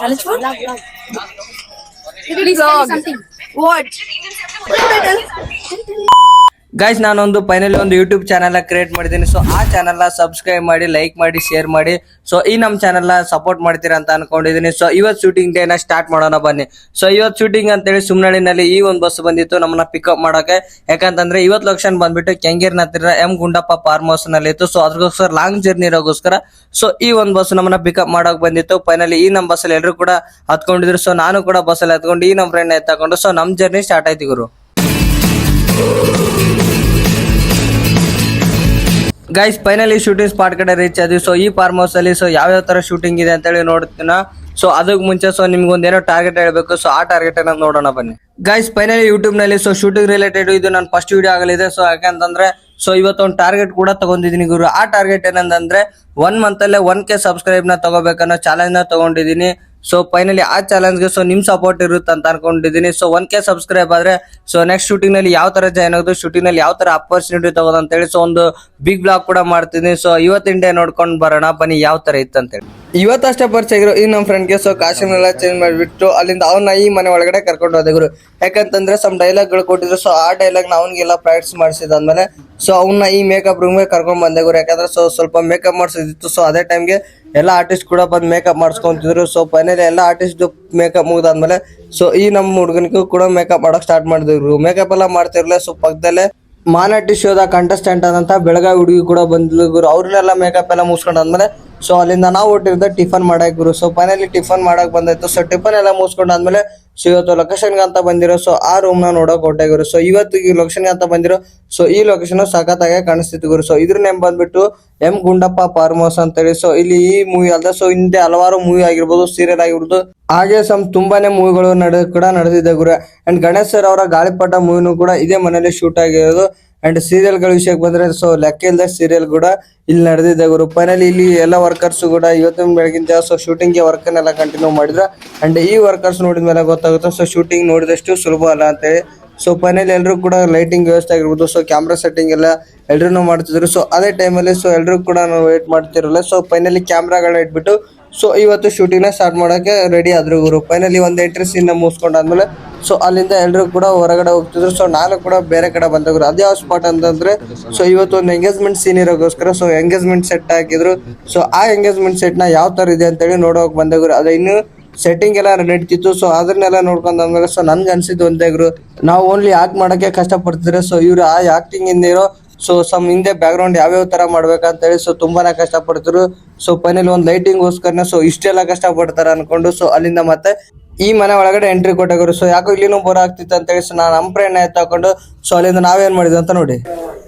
Love, love. What? Guys ನಾನೊಂದು finally ಒಂದು YouTube channel create ಮಾಡಿದ್ದೀನಿ. ಸೊ ಆ ಚಾನಲ್ ಸಬ್ಸ್ಕ್ರೈಬ್ ಮಾಡಿ ಲೈಕ್ ಮಾಡಿ ಶೇರ್ ಮಾಡಿ. ಸೊ ಈ ನಮ್ಮ ಚಾನಲ್ ಸಪೋರ್ಟ್ ಮಾಡ್ತೀರಾ ಅಂತ ಅನ್ಕೊಂಡಿದ್ದೀನಿ. ಸೊ ಇವತ್ತು ಶೂಟಿಂಗ್ ಡೇನ ಸ್ಟಾರ್ಟ್ ಮಾಡೋಣ ಬನ್ನಿ. ಸೊ ಇವತ್ತು ಶೂಟಿಂಗ್ ಅಂತೇಳಿ ಸುಮ್ನಳ್ಳಿನಲ್ಲಿ ಈ ಒಂದು ಬಸ್ ಬಂದಿತ್ತು ನಮ್ಮನ್ನ ಪಿಕಪ್ ಮಾಡೋಕೆ. ಯಾಕಂತಂದ್ರೆ ಇವತ್ತು ಲೊಕೇಶನ್ ಬಂದ್ಬಿಟ್ಟು ಕೆಂಗೇರ್ನ ಹತ್ತಿರ ಎಂ ಗುಂಡಪ್ಪ ಫಾರ್ಮ್ ಹೌಸ್ನಲ್ಲಿ ಇತ್ತು ಸೊ ಅದಕ್ಕೋಸ್ಕರ ಲಾಂಗ್ ಜರ್ನಿ ಇರೋಗೋಸ್ಕರ. ಸೊ ಈ ಒಂದು ಬಸ್ ನಮ್ಮನ್ನ ಪಿಕಪ್ ಮಾಡೋಕೆ ಬಂದಿತ್ತು. ಫೈನಲಿ ಈ ನಮ್ಮ ಬಸ್ಸಲ್ಲಿ ಎಲ್ಲರೂ ಕೂಡ ಹತ್ಕೊಂಡಿದ್ರು. ಸೊ ನಾನು ಕೂಡ ಬಸ್ಸಲ್ಲಿ ಹತ್ಕೊಂಡು ಈ ನಮ್ಮ ಫ್ರೆಂಡ್ ಎತ್ತಕೊಂಡು. ಸೊ ನಮ್ಮ ಜರ್ನಿ ಸ್ಟಾರ್ಟ್ ಆಯ್ತು ಗುರು. ಗೈಸ್ ಫೈನಲಿ ಶೂಟಿಂಗ್ ಸ್ಪಾಟ್ ಕಡೆ ರೀಚ್ ಆದ್ವಿ. ಸೊ ಈ ಫಾರ್ಮ್ ಹೌಸ್ ಅಲ್ಲಿ ಸೊ ಯಾವ ತರ ಶೂಟಿಂಗ್ ಇದೆ ಅಂತೇಳಿ ನೋಡ್ತೀನ? ಸೊ ಅದಕ್ಕೆ ಮುಂಚೆ ಸೊ ನಿಮ್ಗೆ ಒಂದೇನೋ ಟಾರ್ಗೆಟ್ ಹೇಳ್ಬೇಕು. ಸೊ ಆ ಟಾರ್ಗೆಟ್ ಅನ್ನ ನೋಡೋಣ ಬನ್ನಿ. ಗೈಸ್ ಫೈನಲಿ ಯೂಟ್ಯೂಬ್ನಲ್ಲಿ ಸೊ ಶೂಟಿಂಗ್ ರಿಲೇಟೆಡ್ ಇದು ನನ್ನ ಫಸ್ಟ್ ವಿಡಿಯೋ ಆಗಲಿದೆ. ಸೊ ಯಾಕಂತಂದ್ರೆ ಸೊ ಇವತ್ತೊಂದು ಟಾರ್ಗೆಟ್ ಕೂಡ ತಗೊಂಡಿದ್ದೀನಿ ಗುರು. ಆ ಟಾರ್ಗೆಟ್ ಏನಂತಂದ್ರೆ ಒನ್ ಮಂತ್ ಅಲ್ಲೇ ಒನ್ ಕೆ ಸಬ್ಸ್ಕ್ರೈಬ್ನ ತಗೋಬೇಕನ್ನೋ ಚಾಲೆಂಜ್ನ ತಗೊಂಡಿದ್ದೀನಿ. ಸೊ ಫೈನಲಿ ಆ ಚಾಲೆಂಜ್ಗೆ ಸೊ ನಿಮ್ ಸಪೋರ್ಟ್ ಇರುತ್ತೆ ಅಂತ ಅನ್ಕೊಂಡಿದ್ದೀನಿ. ಸೊ ಒನ್ ಕೆ ಸಬ್ಸ್ಕ್ರೈಬ್ ಆದ್ರೆ ಸೊ ನೆಕ್ಸ್ಟ್ ಶೂಟಿಂಗ್ನಲ್ಲಿ ಯಾವ ತರ ಜಾಯ್ನ್ ಆಗೋದು ಶೂಟಿಂಗ್ನಲ್ಲಿ ಯಾವ ತರ ಅಪರ್ಚುನಿಟಿ ತಗೋದು ಅಂತ ಹೇಳಿ ಸೊ ಒಂದು ಬಿಗ್ ಬ್ಲಾಗ್ ಕೂಡ ಮಾಡ್ತೀನಿ ಸೊ ಇವತ್ತಿನ ಡೇ ನೋಡ್ಕೊಂಡು ಬರೋಣ. ಬನ್ನಿ, ಯಾವ ಅಂತ ಹೇಳಿ ಇವತ್ತಷ್ಟೇ ಪರಿಚಯ ಆಗಿರೋ ಈ ನಮ್ಮ ಫ್ರೆಂಡ್ಗೆ ಸೊ ಕಾಶಿನೆಲ್ಲ ಚೇಂಜ್ ಮಾಡಿಬಿಟ್ಟು ಅಲ್ಲಿಂದ ಅವನ್ನ ಈ ಮನೆ ಒಳಗಡೆ ಕರ್ಕೊಂಡು ಹೋದೆ ಗುರು. ಯಾಕಂತಂದ್ರೆ ಸಮ್ ಡೈಲಾಗ್ಗಳು ಕೊಟ್ಟಿದ್ರು. ಸೊ ಆ ಡೈಲಾಗ್ ಅವನಿಗೆಲ್ಲ ಪ್ರಾಕ್ಟೀಸ್ ಮಾಡಿಸಿದಾದ್ಮೇಲೆ ಸೊ ಅವನ್ನ ಈ ಮೇಕಪ್ ರೂಮ್ಗೆ ಕರ್ಕೊಂಡು ಬಂದೆ ಗುರು. ಯಾಕಂದ್ರೆ ಸೊ ಸ್ವಲ್ಪ ಮೇಕಪ್ ಮಾಡಿಸಿದಿತ್ತು ಸೊ ಅದೇ ಟೈಮ್ಗೆ ಎಲ್ಲ ಆರ್ಟಿಸ್ಟ್ ಕೂಡ ಬಂದು ಮೇಕಪ್ ಮಾಡಿಸ್ಕೊಂತಿದ್ರು. ಸೊ ಫೈನಲಿ ಎಲ್ಲ ಆರ್ಟಿಸ್ಟ್ ಮೇಕಪ್ ಮುಗಿದಾದ್ಮೇಲೆ ಸೊ ಈ ನಮ್ಮ ಹುಡುಗನಿಗೂ ಕೂಡ ಮೇಕಪ್ ಮಾಡಕ್ ಸ್ಟಾರ್ಟ್ ಮಾಡಿದ್ರು ಮೇಕಪ್ ಎಲ್ಲ ಮಾಡ್ತಿರ್ಲಿಲ್ಲ. ಸೊ ಪಕ್ಕದಲ್ಲೇ ಮಾನಾಟಿ ಶೋದ ಕಂಟೆಸ್ಟೆಂಟ್ ಆದಂತ ಬೆಳಗಾವಿ ಹುಡುಗಿ ಕೂಡ ಬಂದ್ಲು ಗುರು. ಅವ್ರನ್ನೆಲ್ಲ ಮೇಕಪ್ ಎಲ್ಲ ಮುಗಿಸ್ಕೊಂಡಾದ್ಮೇಲೆ ಸೊ ಅಲ್ಲಿಂದ ನಾವು ಹೊಟ್ಟಿರ್ದ ಟಿಫನ್ ಮಾಡಕ್ ಗುರು. ಸೊ ಫೈನಲಿ ಟಿಫನ್ ಮಾಡಕ್ ಬಂದಾಯ್ತು. ಸೊ ಟಿಫನ್ ಎಲ್ಲ ಮುಗಿಸ್ಕೊಂಡಾದ್ಮೇಲೆ ಸೊ ಇವತ್ತು ಲೊಕೇಶನ್ಗೆ ಅಂತ ಬಂದಿರೋ ಸೊ ಆ ರೂಮ್ನ ನೋಡಕ್ ಹೊಟ್ಟೆ ಗುರು. ಸೊ ಇವತ್ತು ಈ ಲೊಕೇಶನ್ಗೆ ಅಂತ ಬಂದಿರೋ ಸೊ ಈ ಲೊಕೇಶನ್ ಸಖತ್ತಾಗೆ ಕಾಣಿಸ್ತಿತ್ತು ಗುರು. ಸೊ ಇದ್ರ ನೇಮ್ ಬಂದ್ಬಿಟ್ಟು ಎಂ ಗುಂಡಪ್ಪ ಫಾರ್ಮ್ ಹೌಸ್ ಅಂತೇಳಿ. ಸೊ ಇಲ್ಲಿ ಈ ಮೂವಿ ಅಲ್ಲದೆ ಸೊ ಹಿಂದೆ ಹಲವಾರು ಮೂವಿ ಆಗಿರ್ಬೋದು ಸೀರಿಯಲ್ ಆಗಿರ್ಬೋದು. ಹಾಗೆ ಸಮ್ ತುಂಬಾನೇ ಮೂವಿಗಳು ನಡೆ ಕೂಡ ನಡೆದಿದೆ ಗುರು. ಅಂಡ್ ಗಣೇಶ್ ಸರ್ ಅವರ ಗಾಳಿಪಟ ಮೂವಿನೂ ಕೂಡ ಇದೇ ಮನೇಲಿ ಶೂಟ್ ಆಗಿರೋದು. ಅಂಡ್ ಸೀರಿಯಲ್ಗಳ ವಿಷಯಕ್ಕೆ ಬಂದ್ರೆ ಸೊ ಲೆಕ್ಕ ಇಲ್ಲದ ಸೀರಿಯಲ್ ಕೂಡ ಇಲ್ಲಿ ನಡೆದಿದೆ ಗುರು. ಫೈನಲಿ ಇಲ್ಲಿ ಎಲ್ಲ ವರ್ಕರ್ಸ್ ಕೂಡ ಇವತ್ತಿನ ಬೆಳಗಿನ ಸೊ ಶೂಟಿಂಗ್ಗೆ ವರ್ಕ್ ಎಲ್ಲ ಕಂಟಿನ್ಯೂ ಮಾಡಿದ್ರ. ಅಂಡ್ ಈ ವರ್ಕರ್ಸ್ ನೋಡಿದ ಮೇಲೆ ಗೊತ್ತಾಗುತ್ತೆ ಸೊ ಶೂಟಿಂಗ್ ನೋಡಿದಷ್ಟು ಸುಲಭ ಅಲ್ಲ ಅಂತೇಳಿ. ಸೊ ಫೈನಲಿ ಎಲ್ಲರೂ ಕೂಡ ಲೈಟಿಂಗ್ ವ್ಯವಸ್ಥೆ ಆಗಿರ್ಬೋದು ಸೊ ಕ್ಯಾಮ್ರಾ ಸೆಟ್ಟಿಂಗ್ ಎಲ್ಲ ಎಲ್ಲರೂ ಮಾಡ್ತಿದ್ರು. ಸೊ ಅದೇ ಟೈಮಲ್ಲಿ ಸೊ ಎಲ್ಲರೂ ಕೂಡ ನಾವು ವೇಟ್ ಮಾಡ್ತಿರಲ್ಲ ಸೊ ಫೈನಲಿ ಕ್ಯಾಮ್ರಾಗಳನ್ನ ಇಟ್ಬಿಟ್ಟು ಸೊ ಇವತ್ತು ಶೂಟಿಂಗ್ನ ಸ್ಟಾರ್ಟ್ ಮಾಡೋಕ್ಕೆ ರೆಡಿ ಆದರು ಗುರು. ಫೈನಲಿ ಒಂದು ಎಂಟ್ರಿ ಸೀನ್ನ ಮುಗಿಸ್ಕೊಂಡಾದ್ಮೇಲೆ ಸೊ ಅಲ್ಲಿಂದ ಎಲ್ಲರೂ ಕೂಡ ಹೊರಗಡೆ ಹೋಗ್ತಿದ್ರು. ಸೊ ನಾನು ಕೂಡ ಬೇರೆ ಕಡೆ ಬಂದೋಗ್ರು ಗುರು ಅದೇ ಯಾವ ಸ್ಪಾಟ್ ಅಂತಂದ್ರೆ ಸೊ ಇವತ್ತು ಒಂದು ಎಂಗೇಜ್ಮೆಂಟ್ ಸೀನ್ ಇರೋಗೋಸ್ಕರ ಸೊ ಎಂಗೇಜ್ಮೆಂಟ್ ಸೆಟ್ ಹಾಕಿದ್ರು. ಸೊ ಆ ಎಂಗೇಜ್ಮೆಂಟ್ ಸೆಟ್ನ ಯಾವ ತರ ಇದೆ ಅಂತೇಳಿ ನೋಡೋಕ್ ಬಂದೋಗ್ರು ಅದ ಇನ್ನು ಸೆಟ್ಟಿಂಗ್ ಎಲ್ಲ ನಡೀತಿತ್ತು ಸೊ ಅದನ್ನೆಲ್ಲ ನೋಡ್ಕೊಂಡ್ ಆದ್ಮೇಲೆ ಸೊ ನನ್ಗೆ ಅನ್ಸಿದ್ದು ಒಂದೇ ಗುರು, ನಾವು ಓನ್ಲಿ ಆಕ್ಟ್ ಮಾಡಕ್ಕೆ ಕಷ್ಟ ಪಡ್ತಿದ್ರೆ ಸೊ ಇವ್ರು ಆ ಆಕ್ಟಿಂಗ್ ಇಂದ ಇರೋ ಸೊ ಸಮ್ ಹಿಂದೆ ಬ್ಯಾಕ್ ಗ್ರೌಂಡ್ ಯಾವ್ಯಾವ ತರ ಮಾಡ್ಬೇಕಂತೇಳಿ ಸೊ ತುಂಬಾನೇ ಕಷ್ಟ ಪಡ್ತಿದ್ರು ಸೊ ಫೈನಲ್ ಒಂದು ಲೈಟಿಂಗ್ ಗೋಸ್ಕರನೇ ಸೊ ಇಷ್ಟೆಲ್ಲ ಕಷ್ಟ ಪಡ್ತಾರ ಅನ್ಕೊಂಡು ಸೊ ಅಲ್ಲಿಂದ ಮತ್ತೆ ಈ ಮನೆ ಒಳಗಡೆ ಎಂಟ್ರಿ ಕೊಟ್ಟಾಗರು ಸೊ ಯಾಕೋ ಇಲ್ಲಿನೂ ಬೋರ್ ಆಗ್ತಿತ್ತು ಅಂತ ಹೇಳಿ ಸೊ ನಾನು ನಮ್ಮ ಪ್ರೇರಣೆ ತಕೊಂಡು ಸೊ ಅಲ್ಲಿಂದ ನಾವೇನ್ ಮಾಡಿದ್ವಿ ಅಂತ ನೋಡಿ.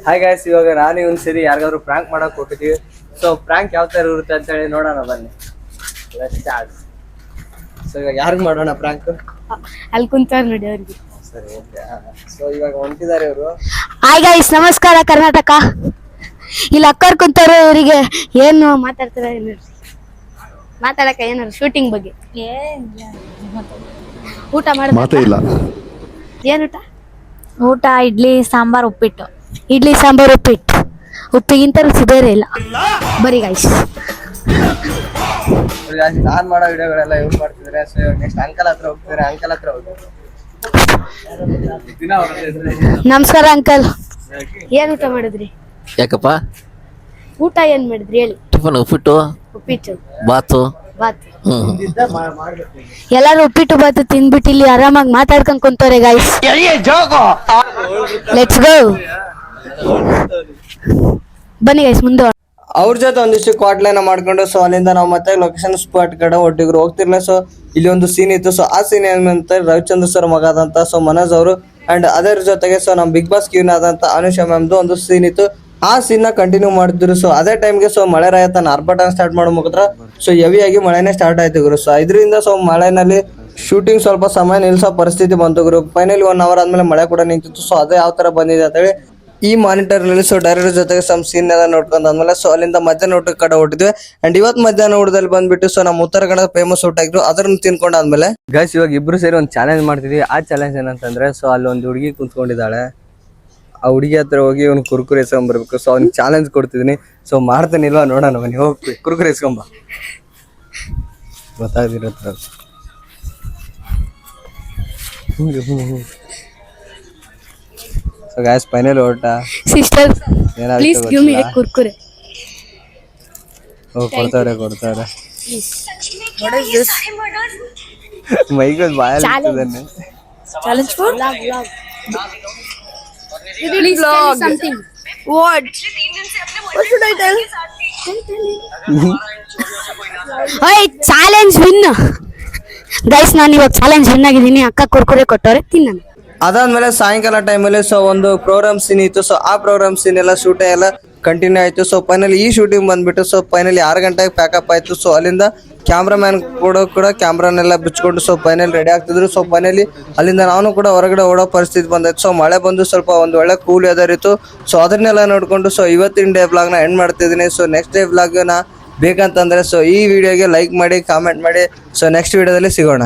ಹಾಯ್ ಗಾಯ್ಸ್ ಇವಾಗ ನಾನು ಒಂದ್ ಸರಿ ಯಾರಿಗಾದ್ರು ಪ್ರ್ಯಾಂಕ್ ಮಾಡಕ್ ಹೋಗಿದ್ವಿ ಸೊ ಪ್ರ್ಯಾಂಕ್ ಯಾವ ತರ ಇರುತ್ತೆ ಅಂತ ಹೇಳಿ ನೋಡೋಣ ಬನ್ನಿ. ಸೊ ಇವಾಗ ಯಾರಿಗ್ ಮಾಡೋಣ ಪ್ರ್ಯಾಂಕ್ ಅಲ್ಲಿ ಕುಂತಾರ ನೋಡಿ ಅವ್ರಿಗೆ. ಸರಿ ಓಕೆ ಸೊ ಇವಾಗ ಹೊಂಟಿದ್ದಾರೆ ಇವರು. ಹಾಯ್ ಗೈಸ್ ನಮಸ್ಕಾರ ಕರ್ನಾಟಕ. ಇಲ್ಲಿ ಅಕ್ಕರ್ ಕುಂತಾರ ಇವರಿಗೆ ಏನು ಮಾತಾಡ್ತಾರೆ ಮಾತಾಡಕ ಏನಾರು ಶೂಟಿಂಗ್ ಬಗ್ಗೆ? ಊಟ ಮಾಡ ಮಾತೇ ಇಲ್ಲ. ಏನ್ ಊಟ? ಊಟ ಇಡ್ಲಿ ಸಾಂಬಾರ್ ಉಪ್ಪಿಟ್ಟು. ಇಡ್ಲಿ ಸಾಂಬಾರ್ ಉಪ್ಪಿಟ್ಟು. ಉಪ್ಪಿಗಿಂತ ರುಚಿ ಬೇರೆ ಇಲ್ಲ. ಬರೀ ಗಾಯ್ಸ್ ನಾನ್ ಮಾಡೋ ವಿಡಿಯೋಗಳೆಲ್ಲ ಇವ್ರು ಮಾಡ್ತಿದ್ರೆ. ಸೊ ನೆಕ್ಸ್ಟ್ ಅಂಕಲ್ ಹತ್ರ ಹೋಗ್ತಿದ್ರೆ. ಅಂಕಲ್ ಹತ್ರ ಹೋಗಿ? ನಮಸ್ಕಾರ ಅಂಕಲ್ ಏನ್ ಊಟ ಮಾಡಿದ್ರಿ? ಯಾಕಪ್ಪ? ಊಟ ಏನ್ ಮಾಡಿದ್ರಿ ಹೇಳಿ. ಟಿಫನ್ ಉಪ್ಪಿಟ್ಟು? ಉಪ್ಪಿಟ್ಟು. ಬಾತು? ಹ್ಮ್ ಎಲ್ಲಾರು ಉಪ್ಪಿಟ್ಟು ಬಾತು ತಿಂದ್ಬಿಟ್ಟು ಇಲ್ಲಿ ಆರಾಮಾಗಿ ಮಾತಾಡ್ಕೊಂಡ್ ಕುಂತವ್ರೆ ಗೈಸ್ ಲೆಟ್ಸ್ ಗೋ ಬನ್ನಿ ಗೈಸ್ ಮುಂದೆ ಅವ್ರ ಜೊತೆ ಒಂದಿಷ್ಟು ಕ್ವಾಟ್ಲೈನ ಮಾಡ್ಕೊಂಡು ಸೊ ಅಲ್ಲಿಂದ ನಾವು ಮತ್ತೆ ಲೊಕೇಶನ್ ಸ್ಪಾಟ್ ಕಡೆ ಹೊಟ್ಟಿದ್ರು ಹೋಗ್ತಿರ್ಲ. ಸೊ ಇಲ್ಲಿ ಒಂದು ಸೀನ್ ಇತ್ತು. ಸೊ ಆ ಸೀನ್ ಏನಂತ ರವಿಚಂದ್ರ ಸರ್ ಮಗ ಆದಂತ ಸೊ ಮನೋಜ್ ಅವರು. ಅಂಡ್ ಅದರ ಜೊತೆಗೆ ಸೊ ನಮ್ಮ ಬಿಗ್ ಬಾಸ್ ಕ್ಯೂನ್ ಆದಂತ ಅನುಷಾ ಮ್ಯಾಮ್ದು ಒಂದು ಸೀನ್ ಇತ್ತು. ಆ ಸೀನ್ನ ಕಂಟಿನ್ಯೂ ಮಾಡಿದ್ರು. ಸೊ ಅದೇ ಟೈಮ್ಗೆ ಸೊ ಮಳೆ ರಾಯ ತನ್ನ ಸ್ಟಾರ್ಟ್ ಮಾಡೋ ಮುಖಾಂತರ ಸೊ ಹೆವಿಯಾಗಿ ಮಳೆನೇ ಸ್ಟಾರ್ಟ್ ಆಯ್ತು ಗುರು. ಸೊ ಇದರಿಂದ ಸೊ ಮಳೆನಲ್ಲಿ ಶೂಟಿಂಗ್ ಸ್ವಲ್ಪ ಸಮಯ ನಿಲ್ಸೋ ಪರಿಸ್ಥಿತಿ ಬಂತು ಗುರು. ಫೈನಲಿ ಒನ್ ಅವರ್ ಆದ್ಮೇಲೆ ಮಳೆ ಕೂಡ ನಿಂತಿತ್ತು. ಸೊ ಅದೇ ಯಾವ ತರ ಬಂದಿದೆ ಅಂತ ಹೇಳಿ, ಈ ಮಾನಿಟರ್ನಲ್ಲಿ ಸೊ ಡೈರೆಕ್ಟರ್ ಜೊತೆಗೆ ಸಮ್ ಸೀನ್ ಎಲ್ಲ ನೋಡ್ಕೊಂಡ್ ಆದ್ಮೇಲೆ ಸೊ ಅಲ್ಲಿಂದ ಮಧ್ಯಾಹ್ನ ಊಟಕ್ಕೆ ಕಡೆ ಹೊಟ್ಟಿದ್ವಿ ಅಂಡ್ ಇವತ್ ಮಧ್ಯಾಹ್ನ ಊಟದಲ್ಲಿ ಬಂದ್ಬಿಟ್ಟು ಸೊ ನಮ್ಮ ಉತ್ತರ ಕನ್ನಡ ಫೇಮಸ್ ಊಟ ಆಗಿದ್ರು ಅದನ್ನ ತಿನ್ಕೊಂಡಾದ್ಮೇಲೆ ಗೈಸ್ ಇವಾಗ ಇಬ್ರು ಸೇರಿ ಒಂದು ಚಾಲೆಂಜ್ ಮಾಡ್ತಿದ್ವಿ. ಆ ಚಾಲೆಂಜ್ ಏನಂತಂದ್ರೆ ಸೊ ಅಲ್ಲಿ ಒಂದು ಹುಡುಗಿ ಕುಂತ್ಕೊಂಡಿದ್ದಾಳೆ. ಆ ಹುಡುಗಿ ಹತ್ರ ಹೋಗಿ ಅವ್ನು ಕುರ್ಕುರೆ ಎಸ್ಕೊಂಬರ್ಬೇಕು. ಸೊ ಅವ್ನಿಗೆ ಚಾಲೆಂಜ್ ಕೊಡ್ತಿದ್ದೀನಿ ಸೊ ಮಾಡ್ತಾನಿಲ್ವಾ ನೋಡೋಣ ಮನೆ ಹೋಗಿ ಕುರ್ಕುರೆ ಎಸ್ಕೊಂಬ. ಗೊತ್ತಾಗ್ದಿರತ್ತ ಸೊ ಗ್ಯಾಸ್ ಫೈನಲ್ ಓಟ. ಸಿಸ್ಟರ್ ಪ್ಲೀಸ್ ಗಿವ್ ಮಿ ಗೊತ್ತಿಲ್ಲ. ಕುರ್ಕುರೆ. ಓ ಕೊಡ್ತಾರೆ ಕೊಡ್ತಾರೆ. ಮೈಗೆ ಬಾಯಲ್ಲಿ ಇರ್ತದನ್ನೇ. Challenge for please something. What? What should I tell? ಓಯ್ ಚಾಲೆಂಜ್ ವಿನ್ ಗೈಸ್ ನಾನು ಇವಾಗ ಚಾಲೆಂಜ್ ವಿನ್ ಆಗಿದ್ದೀನಿ ಅಕ್ಕ ಕುರ್ಕುರೆ ಕೊಟ್ಟವ್ರೆ ತಿನ್ನ ಅದಾದ್ಮೇಲೆ ಸಾಯಂಕಾಲ ಟೈಮಲ್ಲಿ ಸೊ ಒಂದು ಪ್ರೋಗ್ರಾಮ್ ಸೀನ್ ಇತ್ತು ಸೊ ಆ ಪ್ರೋಗ್ರಾಮ್ ಸೀನ್ ಎಲ್ಲ ಶೂಟ್ ಎಲ್ಲ ಕಂಟಿನ್ಯೂ ಆಯಿತು. ಸೊ ಫೈನಲ್ ಈ ಶೂಟಿಂಗ್ ಬಂದುಬಿಟ್ಟು ಸೊ ಫೈನಲ್ ಆರು ಗಂಟೆಗೆ ಪ್ಯಾಕಪ್ ಆಯಿತು. ಸೊ ಅಲ್ಲಿಂದ ಕ್ಯಾಮ್ರಾಮ್ಯಾನ್ ಕೂಡ ಕೂಡ ಕ್ಯಾಮ್ರಾನೆಲ್ಲ ಬಿಚ್ಕೊಂಡು ಸೊ ಫೈನಲ್ ರೆಡಿ ಆಗ್ತಿದ್ರು. ಸೊ ಫೈನಲಿ ಅಲ್ಲಿಂದ ನಾನು ಕೂಡ ಹೊರಗಡೆ ಓಡೋ ಪರಿಸ್ಥಿತಿ ಬಂದಾಯ್ತು ಸೊ ಮಳೆ ಬಂದು ಸ್ವಲ್ಪ ಒಂದು ಒಳ್ಳೆ ಕೂಲ್ ಇತ್ತು. ಸೊ ಅದನ್ನೆಲ್ಲ ನೋಡಿಕೊಂಡು ಸೊ ಇವತ್ತಿನ ಡೇ ಬ್ಲಾಗ್ನ ಎಂಡ್ ಮಾಡ್ತಿದ್ದೀನಿ. ಸೊ ನೆಕ್ಸ್ಟ್ ಡೇ ಬ್ಲಾಗ್ನ ಬೇಕಂತಂದರೆ ಸೊ ಈ ವಿಡಿಯೋಗೆ ಲೈಕ್ ಮಾಡಿ ಕಾಮೆಂಟ್ ಮಾಡಿ. ಸೊ ನೆಕ್ಸ್ಟ್ ವಿಡಿಯೋದಲ್ಲಿ ಸಿಗೋಣ.